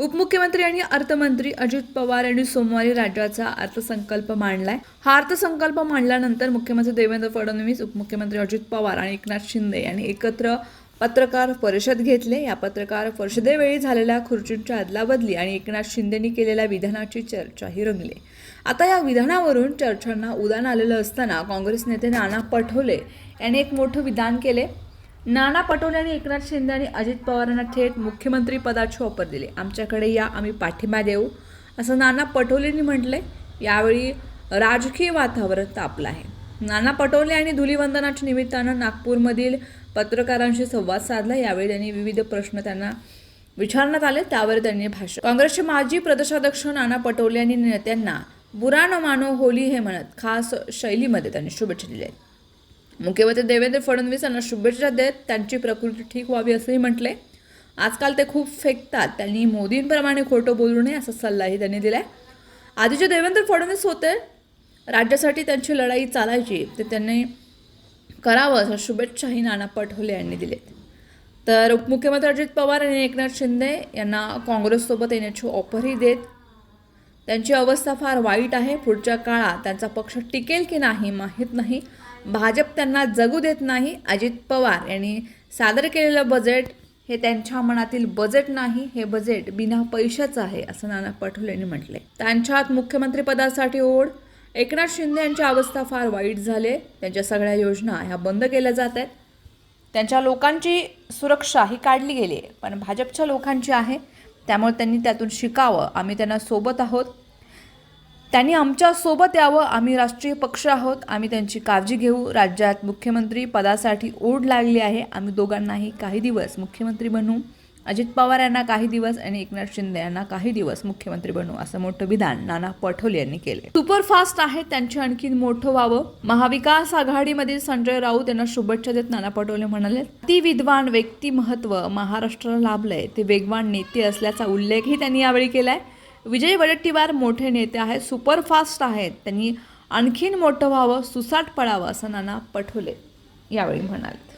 उपमुख्यमंत्री आणि अर्थमंत्री अजित पवार यांनी सोमवारी राज्याचा अर्थसंकल्प मांडलाय. हा अर्थसंकल्प मांडल्यानंतर मुख्यमंत्री देवेंद्र फडणवीस उपमुख्यमंत्री अजित पवार आणि एकनाथ शिंदे यांनी एकत्र पत्रकार परिषद घेतले. या पत्रकार परिषदेवेळी झालेल्या खुर्चींच्या अदलाबदली आणि एकनाथ शिंदेनी केलेल्या विधानाची चर्चाही रंगली. आता या विधानावरून चर्चांना उदान आलेलं असताना काँग्रेस नेते नाना पटोले यांनी एक मोठं विधान केले. नाना पटोले आणि एकनाथ शिंदे आणि अजित पवारांना थेट मुख्यमंत्रीपदाची ऑफर दिले. आमच्याकडे या आम्ही पाठिंबा देऊ. असं नाना पटोलेंनी म्हटलंय. यावेळी राजकीय वातावरण तापलं आहे. नाना पटोले आणि धुलीवंदनाच्या निमित्तानं नागपूरमधील पत्रकारांशी संवाद साधला. यावेळी त्यांनी विविध प्रश्न त्यांना विचारण्यात आले. त्यावर त्यांनी भाष्य काँग्रेसचे माजी प्रदेशाध्यक्ष नाना पटोले यांनी नेत्यांना बुरा न मानो होली हे म्हणत खास शैलीमध्ये त्यांनी शुभेच्छा दिल्या आहेत. मुख्यमंत्री देवेंद्र फडणवीस यांना शुभेच्छा देत त्यांची प्रकृती ठीक व्हावी असंही म्हटले आजकाल ते खूप फेकतात. त्यांनी मोदींप्रमाणे खोटं बोलू नये असा सल्लाही त्यांनी दिलाय. आधी जे देवेंद्र फडणवीस होते राज्यासाठी त्यांची लढाई चालायची ते त्यांनी करावं असं शुभेच्छाही नाना पटोले यांनी दिलेत. तर उपमुख्यमंत्री अजित पवार आणि एकनाथ शिंदे यांना काँग्रेससोबत येण्याची ऑफरही देत त्यांची अवस्था फार वाईट आहे. पुढच्या काळात त्यांचा पक्ष टिकेल की नाही माहीत नाही. भाजप त्यांना जगू देत नाही. अजित पवार यांनी सादर केलेलं बजेट हे त्यांच्या मनातील बजेट नाही. हे बजेट बिना पैशाचं आहे असं नाना पटोले यांनी म्हटले. त्यांच्यात मुख्यमंत्रीपदासाठी ओढ. एकनाथ शिंदे यांची अवस्था फार वाईट झाले. त्यांच्या सगळ्या योजना ह्या बंद केल्या जात आहेत. त्यांच्या लोकांची सुरक्षा ही काढली गेली आहे. पण भाजपच्या लोकांची आहे. त्यामुळे त्यांनी त्यातून शिकावं. आम्ही त्यांना सोबत आहोत. त्यांनी आमच्यासोबत यावं. आम्ही राष्ट्रीय पक्ष आहोत. आम्ही त्यांची काळजी घेऊ. राज्यात मुख्यमंत्री पदासाठी ओढ लागली आहे. आम्ही दोघांनाही काही दिवस मुख्यमंत्री बनू. अजित पवार यांना काही दिवस आणि एकनाथ शिंदे यांना काही दिवस मुख्यमंत्री बनू असं मोठं विधान नाना पटोले यांनी केले सुपरफास्ट आहे. त्यांचे आणखी मोठं व्हावं. महाविकास आघाडीमधील संजय राऊत यांना शुभेच्छा देत नाना पटोले म्हणाले ती विद्वान व्यक्तिमहत्व महाराष्ट्राला लाभलंय. ते वेगवान नेते असल्याचा उल्लेखही त्यांनी यावेळी केलाय. विजय वडेट्टीवार मोठे नेते आहेत सुपरफास्ट आहेत. त्यांनी आणखीन मोठं व्हावं सुसाट पडावं असं नाना पटोले यावेळी म्हणाले.